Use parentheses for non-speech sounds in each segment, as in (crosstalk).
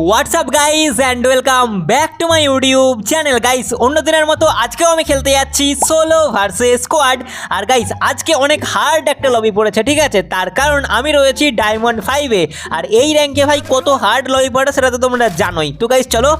What's up guys and welcome back to my YouTube channel guys অন্য দিনের মতো আজকেও আমি খেলতে যাচ্ছি সোলো ভার্সেস স্কোয়াড আর গাইস আজকে অনেক হার্ড একটা লবি পড়েছে, ঠিক আছে? তার কারণ আমি রয়েছি ডায়মন্ড ফাইভে আর এই র্যাঙ্কে ভাই কত হার্ড লবি পড়ে সেটা তো তোমরা জানোই। তো গাইস চলো,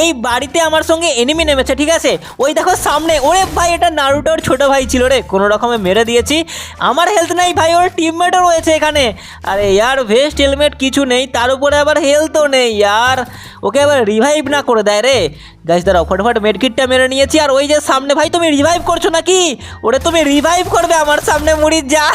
এই বাড়িতে আমার সঙ্গে এনিমি নেমেছে, ঠিক আছে? ওই দেখো সামনে, ওরে ভাই, এটা নারুটোর ছোট ভাই ছিল রে। কোনো রকমে মেরে দিয়েছি। আমার হেলথ নাই ভাই, ওর টিমমেটও রয়েছে এখানে। আরে, ইয়ার ভেস্ট হেলমেট কিছু নেই, তার উপরে আবার হেলথও নেই ইয়ার ওকে এবার রিভাইভ না করে দেয় রে। গাইস দাঁড়াও, ফটাফট মেডকিটটা মেরে নিয়েছি। আর ওই যে সামনে, ভাই, তুমি রিভাইভ করছ নাকি? ওরে, তুমি রিভাইভ করবে আমার সামনে মুড়ির যা।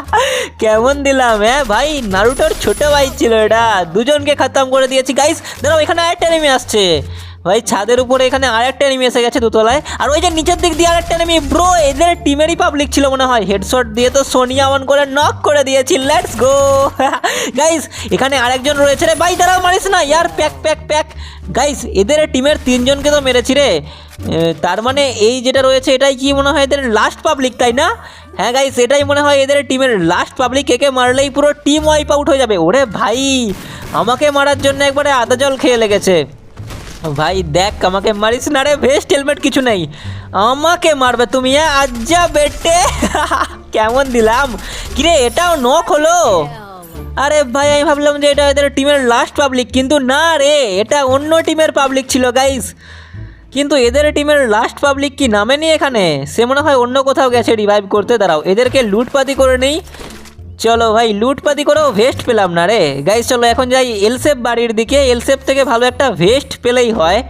(laughs) কেমন দিলাম হ্যাঁ ভাই? নারুটার ছোট ভাই ছিল এটা। দুজনকে খতম করে দিয়েছি। গাইস দাঁড়াও, এখানে আরেকটা নেমে আসছে। ভাই, ছাদের উপরে এখানে আরেকটা এনিমি এসে গেছে দুতলায়। আর ওই যে নিচের দিক দিয়ে আরেকটা এনিমি ব্রো এদের টিমেরই পাবলিক ছিল মনে হয়। হেডশট দিয়ে তো সোনিয়া অন করে নক করে দিয়েছি। লেটস গো গাইস এখানে আরেকজন রয়েছে রে। ভাই, দাঁড়াও, মারিস না। ইয়ার, প্যাক প্যাক প্যাক। গাইস এদের টিমের তিনজনকে তো মেরেছি রে। তার মানে এই যেটা রয়েছে, এটাই কি মনে হয় এদের লাস্ট পাবলিক তাই না? হ্যাঁ গাইস এটাই মনে হয় এদের টিমের লাস্ট পাবলিক একে মারলেই পুরো টিম ওয়াইপ আউট হয়ে যাবে। ওরে ভাই, আমাকে মারার জন্য একবারে আদা জল খেয়ে লেগেছে। ভাই, দেখ, আমাকে মারিস না রে ভেস্ট হেলমেট কিছু নেই। আমাকে মারবে তুমি আজ্জা বেটে। (laughs) কেমন দিলাম। কিরে, এটাও নখ হলো? আরে ভাই, আমি ভাবলাম যে এটা এদের টিমের লাস্ট পাবলিক কিন্তু না রে, এটা অন্য টিমের পাবলিক ছিল গাইস কিন্তু এদের টিমের লাস্ট পাবলিক কি নামেনি এখানে? সে মনে হয় অন্য কোথাও গেছে রিভাইভ করতে, দাঁড়াও, এদেরকে লুটপাতি করে নেই। চলো ভাই, লুটপাতি করেও ভেস্ট পেলাম না রে। গাইস চলো এখন যাই এলসেপ বাড়ির দিকে। এলসেপ থেকে ভালো একটা ভেস্ট পেলেই হয়।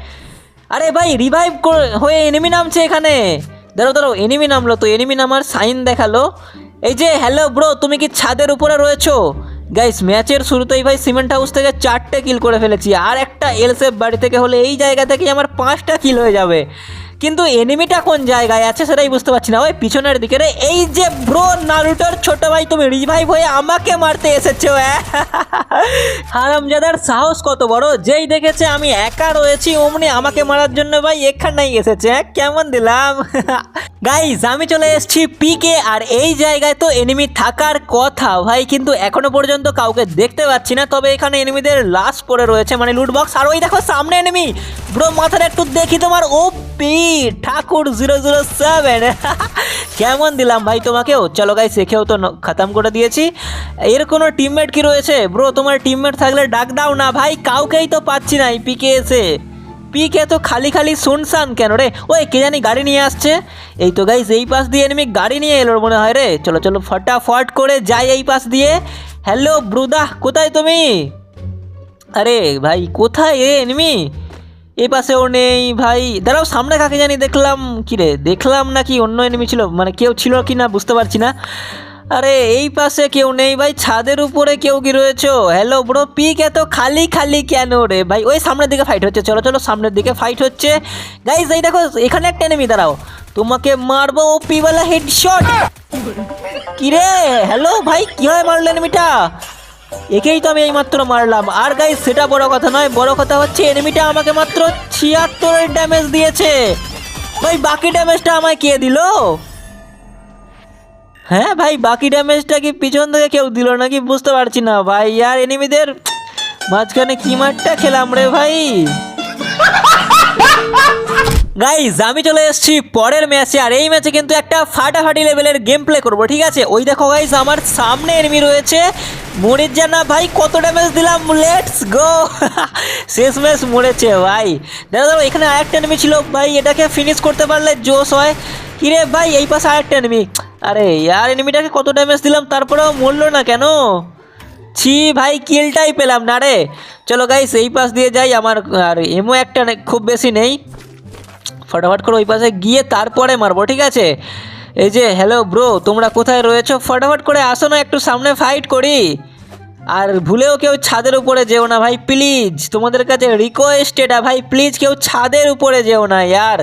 আরে ভাই রিভাইভ হয়ে এনিমি নামছে এখানে। ধরো ধরো এনিমি নামলো তো এনিমি নামার সাইন দেখাল। এই যে হ্যালো ব্রো তুমি কি ছাদের উপরে রয়েছো? গাইস ম্যাচের শুরুতেই ভাই সিমেন্ট হাউস থেকে চারটে কিল করে ফেলেছি। আর একটা এলসেপ বাড়ি থেকে হলে এই জায়গা থেকেই আমার পাঁচটা কিল হয়ে যাবে। কিন্তু এনিমিটা কোন জায়গায় আছে সেটাই বুঝতে পারছি না। ওই পিছনের দিকে রে এই যে ব্রো নারুটোর ছোট ভাই, তুমি রিভাইভ হয়ে আমাকে মারতে এসেছ হারামজাদার সাহস কত বড়? যেই দেখেছে আমি একা রয়েছি, অমনি আমাকে মারার জন্য ভাই এখানেই এসেছে? কেমন দিলাম? (laughs) গাইজ আমি চলে এসেছি পিকে আর এই জায়গায় তো এনিমি থাকার কথা। ভাই, কিন্তু এখনও পর্যন্ত কাউকে দেখতে পাচ্ছি না। তবে এখানে এনিমিদের লাশ পড়ে রয়েছে মানে লুট বক্স আর ওই দেখো, সামনে এনিমি ব্রো মাথার একটু দেখি তোমার। O P Thakur zero zero seven কেমন দিলাম ভাই তোমাকেও? চলো গাই শেখেও তো খতম করে দিয়েছি। এর কোনো টিমমেট কি রয়েছে? ব্রো তোমার টিমমেট থাকলে ডাক দাও না। ভাই, কাউকেই তো পাচ্ছি না এই পিকে এসে। পিকে তো খালি খালি শুনশান কেন রে? ওই কে জানি গাড়ি নিয়ে আসছে। এই তো গাইস এই পাশ দিয়ে এনিমি গাড়ি নিয়ে এলো মনে হয় রে। চলো চলো, ফটাফট করে যাই এই পাশ দিয়ে। হ্যালো ব্রুদা, কোথায় তুমি? আরে ভাই, কোথায় এ এনিমি এই পাশেও নেই ভাই। দাঁড়াও, সামনে কাকে জানি দেখলাম। কি রে, দেখলাম নাকি অন্য এনিমি ছিল? মানে কেউ ছিল কি না বুঝতে পারছি না। আরে, এই পাশে কেউ নেই ভাই, ছাদের উপরে কেউ কি রয়েছে? হ্যালো ব্রো পিক এত খালি খালি কেন রে ভাই? ওই সামনের দিকে ফাইট হচ্ছে, চলো চলো, সামনের দিকে ফাইট হচ্ছে। গাইজ এই দেখো, এখানে একটা এনিমি দাঁড়াও। তোমাকে মারবো ও পিওয়ালা হেডশট কিরে? হ্যালো ভাই, কীভাবে মারলে এনিমিটা একেই তো আমি এইমাত্র মারলাম। আর গাই সেটা বড় কথা নয়, বড় কথা হচ্ছে এনিমিটা আমাকে মাত্র ছিয়াত্তরের ড্যামেজ দিয়েছে। ভাই, বাকি ড্যামেজটা আমায় কে দিল? হ্যাঁ ভাই, বাকি ড্যামেজটা কি পিছন থেকে কেউ দিল নাকি বুঝতে পারছি না ভাই। আর এনিমিদের মাঝখানে কি মারটা খেলাম রে ভাই? গাইজ আমি চলে এসেছি পরের ম্যাচে আর এই ম্যাচে কিন্তু একটা ফাটাফাটি লেভেলের গেম প্লে করব, ঠিক আছে? ওই দেখো গাইজ আমার সামনে এনিমি রয়েছে। মরির জানা ভাই, কত ড্যামেজ দিলাম? লেটস গো (laughs) শেষ ম্যাচ মরেছে ভাই। দাদা দাদা, এখানে আরেকটা এনিমি ছিল ভাই, এটাকে ফিনিশ করতে পারলে জোশ হয়। কিরে ভাই, এই পাশে আরেকটা এনমি আরে আর এনিমিটাকে কত ড্যামেজ দিলাম? তারপরেও মরলো না কেন? ছি ভাই কিলটাই পেলাম না রে। চলো গাইস এই পাশ দিয়ে যাই, আমার আর এমও একটা খুব বেশি নেই। ফটাফট করে ওই পাশে গিয়ে তারপরে মারবো, ঠিক আছে? এই যে হ্যালো ব্রো তোমরা কোথায় রয়েছো? ফটাফট করে আসো না, একটু সামনে ফাইট করি। আর ভুলেও কেউ ছাদের উপরে যেও না ভাই প্লিজ তোমাদের কাছে রিকোয়েস্ট এটা ভাই প্লিজ কেউ ছাদের উপরে যেও না, ইয়ার।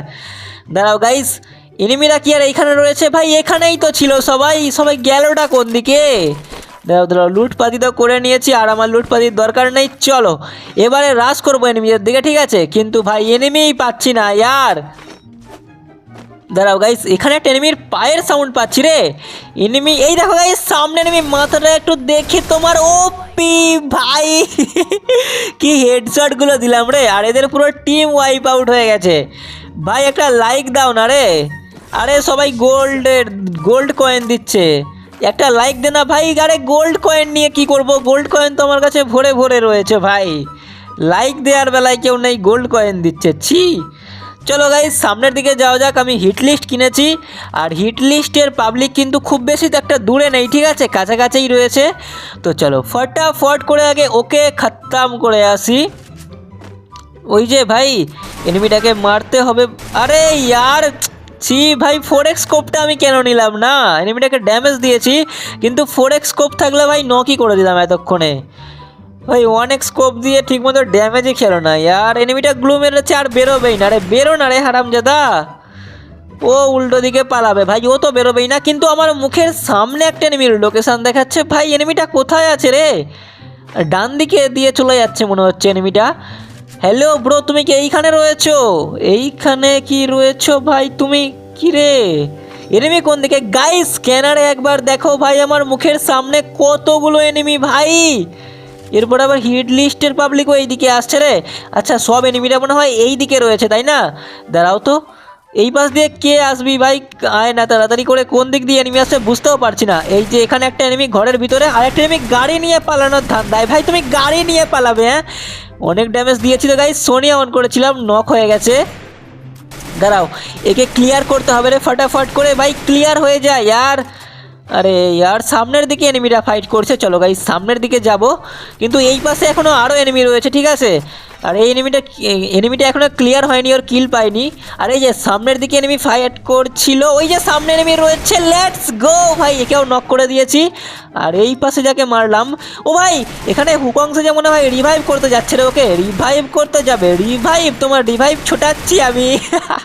দাঁড়াও গাইস এনিমিরা কি আর এইখানে রয়েছে? ভাই, এখানেই তো ছিল সবাই। সবাই গেলোটা কোন দিকে? লুটপাতি তো করে নিয়েছি আর আমার লুটপাতির দরকার নেই, চলো। এবারে রাস করব এনিমিদের দিকে, ঠিক আছে? কিন্তু ভাই এনিমিই পাচ্ছি না, ইয়ার। দাঁড়াও গাইস এখানে একটা এনিমির পায়ের সাউন্ড পাচ্ছি রে। এনিমি এই দেখো গাইস সামনে এনিমি মাথাটা একটু দেখে তোমার ও পি ভাই। (laughs) কি হেডশটগুলো দিলাম রে, আর এদের পুরো টিম ওয়াইপ আউট হয়ে গেছে। ভাই, একটা লাইক দাও না রে। আরে সবাই গোল্ডের গোল্ড কয়েন দিচ্ছে। একটা লাইক দে না ভাই, আরে গোল্ড কয়েন নিয়ে কি করব? গোল্ড কয়েন তো আমার কাছে ভরে ভরে রয়েছে ভাই। লাইক দেওয়ার বেলায় কেউ নেই গোল্ড কয়েন দিচ্ছে। ছি। চলো গাইজ সামনের দিকে যাওয়া যাক, আমি হিট লিস্ট কিনেছি। আর হিট লিস্টের পাবলিক কিন্তু খুব বেশি তো একটা দূরে নেই, ঠিক আছে? কাছাকাছিই রয়েছে। তো চলো, ফটাফট করে আগে ওকে খত্তাম করে আসি। ওই যে ভাই এনিমিটাকে মারতে হবে। আরে, ইয়ার! ছি, ভাই ফোর এক্স স্কোপটা আমি কেন নিলাম না? এনিমিটাকে ড্যামেজ দিয়েছি, কিন্তু ফোর এক্স স্কোপ থাকলে ভাই নকই করে দিলাম এতক্ষণে। ভাই ওয়ান এক্স স্কোপ দিয়ে ঠিকমতো ড্যামেজই খেলো না। আর এনিমিটা গ্লু মেরেছে, আর বেরোবেই না রে, বেরো না রে, হারামজাদা। ও উল্টো দিকে পালাবে। ভাই, ও তো বেরোবেই না, কিন্তু আমার মুখের সামনে একটা এনিমির লোকেশান দেখাচ্ছে। ভাই এনিমিটা কোথায় আছে রে? ডান দিকে দিয়ে চলে যাচ্ছে মনে হচ্ছে এনিমিটা হ্যালো ব্রো তুমি কি এইখানে রয়েছো? এইখানে কি রয়েছো ভাই? তুমি কি রে এনিমি কোন দিকে? গাই স্ক্যানারে একবার দেখো ভাই, আমার মুখের সামনে কতগুলো এনিমি ভাই! এরপর আবার হিট লিস্টের পাবলিকও এইদিকে আসছে রে। আচ্ছা সব এনিমিটা মনে হয় এই দিকে রয়েছে, তাই না? দাঁড়াও তো। এই পাশ দিয়ে কে আসবি ভাই? আয় না, তাড়াতাড়ি করে কোন দিক দিয়ে এনিমি আসছে বুঝতেও পারছি না। এই যে এখানে একটা এনিমি ঘরের ভিতরে আর একটা এনিমি গাড়ি নিয়ে পালানোর ধান্দায়। ভাই, তুমি গাড়ি নিয়ে পালাবে হ্যাঁ? অনেক ড্যামেজ দিয়েছিল গাই সোনিয়া অন করেছিলাম নক হয়ে গেছে। দাঁড়াও, একে ক্লিয়ার করতে হবে রে, ফটাফট করে। ভাই ক্লিয়ার হয়ে যায় আর আরে আর সামনের দিকে এনিমিরা ফাইট করছে। চলো গাই সামনের দিকে যাব। কিন্তু এই পাশে এখনও আরও এনিমি রয়েছে, ঠিক আছে? আর এই এনিমিটা এনিমিটা এখনও ক্লিয়ার হয়নি, ওর কিল পাইনি আর এই যে সামনের দিকে এনিমি ফাইট করছিল, ওই যে সামনে এনিমি রয়েছে লেটস গো ভাই, একেও নক করে দিয়েছি। আর এই পাশে যাকে মারলাম, ও ভাই, এখানে হুকংসে যে মনে হয় রিভাইভ করতে যাচ্ছে রে ওকে রিভাইভ করতে যাবে রিভাইভ তোমার রিভাইভ ছোটাচ্ছি আমি।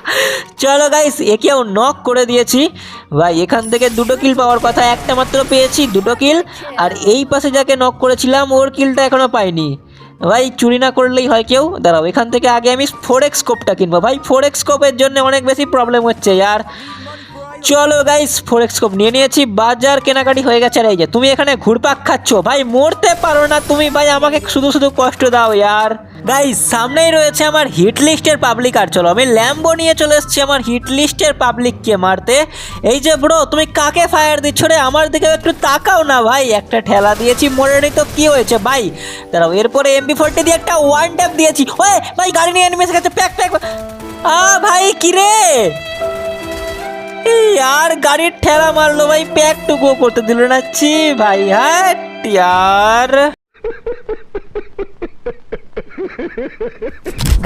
(laughs) চলো গাইস একেও নক করে দিয়েছি। ভাই, এখান থেকে দুটো কিল পাওয়ার কথা, একটা মাত্র পেয়েছি, দুটো কিল আর এই পাশে যাকে নক করেছিলাম, ওর কিলটা এখনও পাইনি। ভাই, চুরি না করলেই হয় কেউ? দাঁড়াও, এখান থেকে আগে আমি ফোর এক্স স্কোপটা কিনবো। ভাই ফোর এক্স স্কোপের জন্য অনেক বেশি প্রবলেম হচ্ছে আর চলো গাইস ফোরেক্সকোপ নিয়ে নিয়েছি, বাজার কেনাকাটি হয়ে গেছে এই যে, তুমি এখানে ঘুরপাক খাচ্ছ, ভাই মরতে পারো না, তুমি ভাই আমাকে শুধু শুধু কষ্ট দাও ইয়ার। গাইস সামনেই রয়েছে আমার হিট লিস্টের পাবলিক আর, চলো আমি ল্যাম্বো নিয়ে চলে এসেছি আমার হিট লিস্টের পাবলিককে মারতে। এই যে ব্রো তুমি কাকে ফায়ার দিচ্ছ রে? আমার দিকে একটু তাকাও না ভাই, একটা ঠেলা দিয়েছি মরে তো কি হয়েছে? ভাই, দাঁড়াও, এরপরে এমবি ফোরটি দিয়ে একটা ওয়ান ট্যাপ দিয়েছি। ওয়ে, ভাই, গাড়ি নিয়ে এসে গেছে, প্যাক প্যাক। আ, ভাই কি আর গাড়ির ঠেলা মারলো ভাই প্যাক প্যাকটুকুও করতে দিল না ছি ভাই হ্যাঁ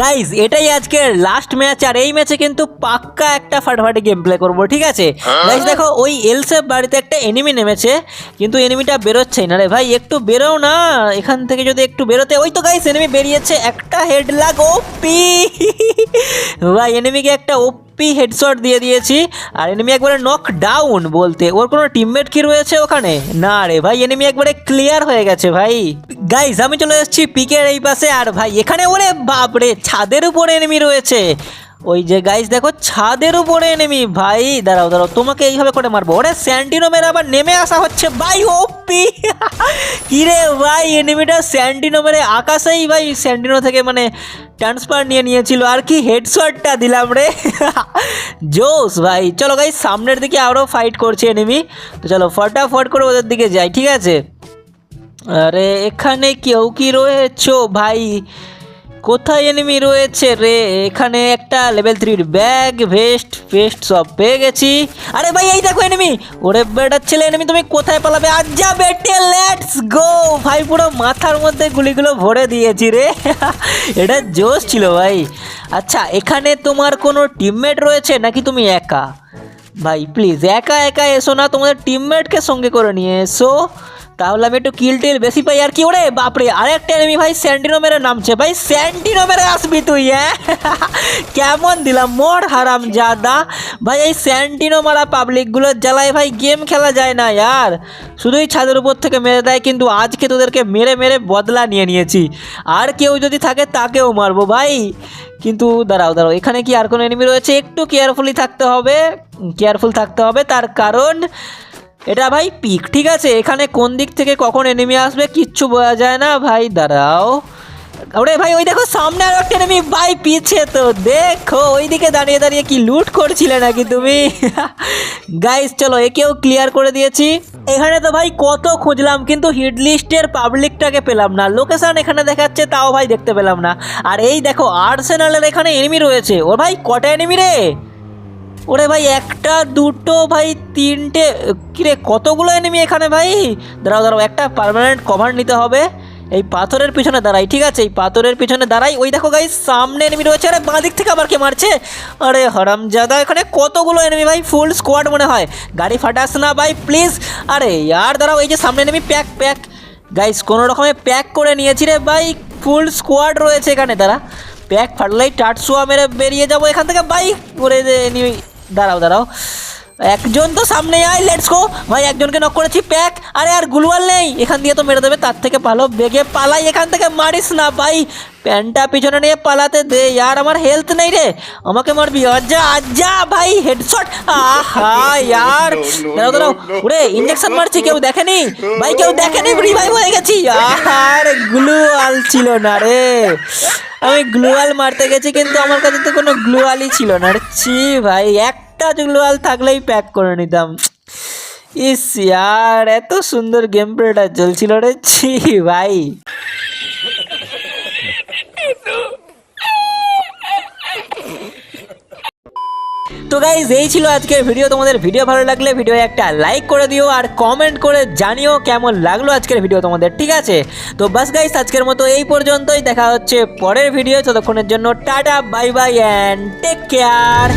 গাইজ এটাই আজকের লাস্ট ম্যাচ আর এই ম্যাচে কিন্তু পাক্কা একটা ফাটাফাটি গেম প্লে করব ঠিক আছে? গাইজ দেখো ওই এলসেফ বাড়িতে একটা এনিমি নেমেছে কিন্তু এনিমিটা বেরোচ্ছেই। না রে ভাই একটু বেরোও না। এখান থেকে যদি একটু বেরোতে ওই তো গাইজ এনিমি বেরিয়েছে একটা হেড লাগ ও পি ভাই এনিমিকে একটা ওপি হেডশট দিয়ে দিয়েছি আর এনিমি একবারে নক ডাউন বলতে। ওর কোনো টিমমেট কি রয়েছে ওখানে? না রে ভাই এনিমি একবারে ক্লিয়ার হয়ে গেছে ভাই। গাইজ আমি চলে এসেছি পিকের এই পাশে আর ভাই এখানে ওরে বাপরে ছাদের উপরে এনিমি রয়েছে। ওই যে গাইজ দেখো, ছাদের উপরে এনিমি ভাই, দাঁড়াও দাঁড়াও, তোমাকে এইভাবে করে মারবো। ওরে স্যান্টিনো মেরে আবার নেমে আসা হচ্ছে। ভাই ওপি (laughs) কিরে ভাই এনিমিটা স্যান্টিনো মেরে আকাশেই ভাই স্যান্টিনো থেকে মানে ট্রান্সফার নিয়ে নিয়েছিল। আর কি হেডশটটা দিলাম রে। (laughs) জোস ভাই। চলো গাই সামনের দিকে আরও ফাইট করছে এনিমি তো চলো, ফটাফট করে ওদের দিকে যাই, ঠিক আছে? আরে, এখানে কেউ কি রয়েছো ভাই? কোথায় এনিমি রয়েছে রে? এখানে একটা লেভেল থ্রির ব্যাগ ভেস্ট ফেস্ট সব পেয়ে গেছি। আরে ভাই, এই দেখো এনিমি ওরে বেটার ছেলে এনিমি তুমি কোথায় পালাবে? আজ যা বেটে লেটস গো ভাই, পুরো মাথার মধ্যে গুলিগুলো ভরে দিয়েছি রে। (laughs) এটা জোশ ছিল ভাই। আচ্ছা এখানে তোমার কোনো টিমমেট রয়েছে নাকি তুমি একা? ভাই প্লিজ একা একা এসো না, তোমাদের টিমমেটকে সঙ্গে করে নিয়ে এসো। তাহলে আমি একটু কিল টিল বেশি পাই আর কি, ওরে বাপরে। আরেকটা এনিমি ভাই স্যান্টিনো মেরে নামছে। ভাই স্যান্টিনো মেরে আসবি তুই হ্যাঁ? (laughs) কেমন দিলাম, মোর হারাম জাদা ভাই এই স্যান্টিনো মারা পাবলিকগুলোর জ্বালায় ভাই গেম খেলা যায় না यार শুধুই ছাদের উপর থেকে মেরে দেয়, কিন্তু আজকে তোদেরকে মেরে মেরে বদলা নিয়ে নিয়েছি। আর কেউ যদি থাকে তাকেও মারবো ভাই। কিন্তু দাঁড়াও দাঁড়াও, এখানে কি আর কোনো এনিমি রয়েছে? একটু কেয়ারফুলি থাকতে হবে। কেয়ারফুল থাকতে হবে, তার কারণ এটা ভাই পিক ঠিক আছে? এখানে কোন দিক থেকে কখন এনিমি আসবে কিচ্ছু বোঝা যায় না, ভাই, দাঁড়াও। ওরে ভাই, ওই দেখো সামনে আর একটা এনিমি ভাই, পিছে তো, দেখো, ওইদিকে দাঁড়িয়ে দাঁড়িয়ে কি লুট করছিলে নাকি তুমি? (laughs) গাইস চলো, একেও ক্লিয়ার করে দিয়েছি। এখানে তো ভাই কত খুঁজলাম, কিন্তু হিট লিস্টের পাবলিকটাকে পেলাম না। লোকেশান এখানে দেখাচ্ছে, তাও ভাই দেখতে পেলাম না। আর এই দেখো আর্সেনালের এখানে এনিমি রয়েছে। ও ভাই, কটা এনিমি রে? ওরে ভাই, একটা, দুটো, ভাই, তিনটে, কিরে, কতগুলো এনিমি এখানে ভাই? দাঁড়াও দাঁড়াও, একটা পার্মানেন্ট কভার নিতে হবে। এই পাথরের পিছনে দাঁড়াই, ঠিক আছে? এই পাথরের পিছনে দাঁড়াই। ওই দেখো গাই সামনে এনিমি রয়েছে। আরে বাঁ দিক থেকে আবার কে মারছে? আরে, হরামজাদা, এখানে কতগুলো এনিমি ভাই? ফুল স্কোয়াড মনে হয়। গাড়ি ফাটাস না ভাই প্লিজ আরে, আর দাঁড়াও, এই যে সামনে এনিমি প্যাক প্যাক গাইস কোনো রকমে প্যাক করে নিয়েছি রে ভাই। ফুল স্কোয়াড রয়েছে এখানে তারা প্যাক ফাটলেই টাটসুয়া মেরে বেরিয়ে যাব এখান থেকে। বাইক করে দাঁড়াও দাঁড়াও। একজন তো সামনে আয় লেটস গো ভাই একজনকে নক করেছি প্যাক আরে আর গুলওয়াল নেই। এখান দিয়ে তো মেরে দেবে তার থেকে ভালো বেগে পালাই এখান থেকে মারিস না ভাই। প্যান্টটা পিছনে নিয়ে পালাতে দে ইয়ার আমার হেলথ নেই রে। আমাকে মারবি আজ্জা আজ্জা ভাই হেডশট আহা (laughs) ইয়ার। দাঁড়াও দাঁড়াও। ওরে ইঞ্জেকশন মারছি কেউ দেখেনি? ভাই কেউ দেখেনি রিভাইভ হয়ে গেছি। আর গ্লুয়াল ছিল না রে। আমি গ্লুয়াল মারতে গেছি কিন্তু আমার কাছে তো কোনো গ্লুয়ালই ছিল না রে। ছি ভাই একটা গ্লুয়াল থাকলেই প্যাক করে নিতাম। ইস ইয়ার, এত সুন্দর গেম প্লেটা চলছিল রে। ছি ভাই। তো গাইজ এই ছিল আজকের ভিডিও তোমাদের ভিডিও ভালো লাগলে ভিডিও একটা লাইক করে দিও আর কমেন্ট করে জানিও কেমন লাগল আজকের ভিডিও তোমাদের, ঠিক আছে? তো বাস গাইজ আজকের মতো এই পর্যন্তই। দেখা হচ্ছে পরের ভিডিও ততক্ষণের জন্য tata bye bye and take care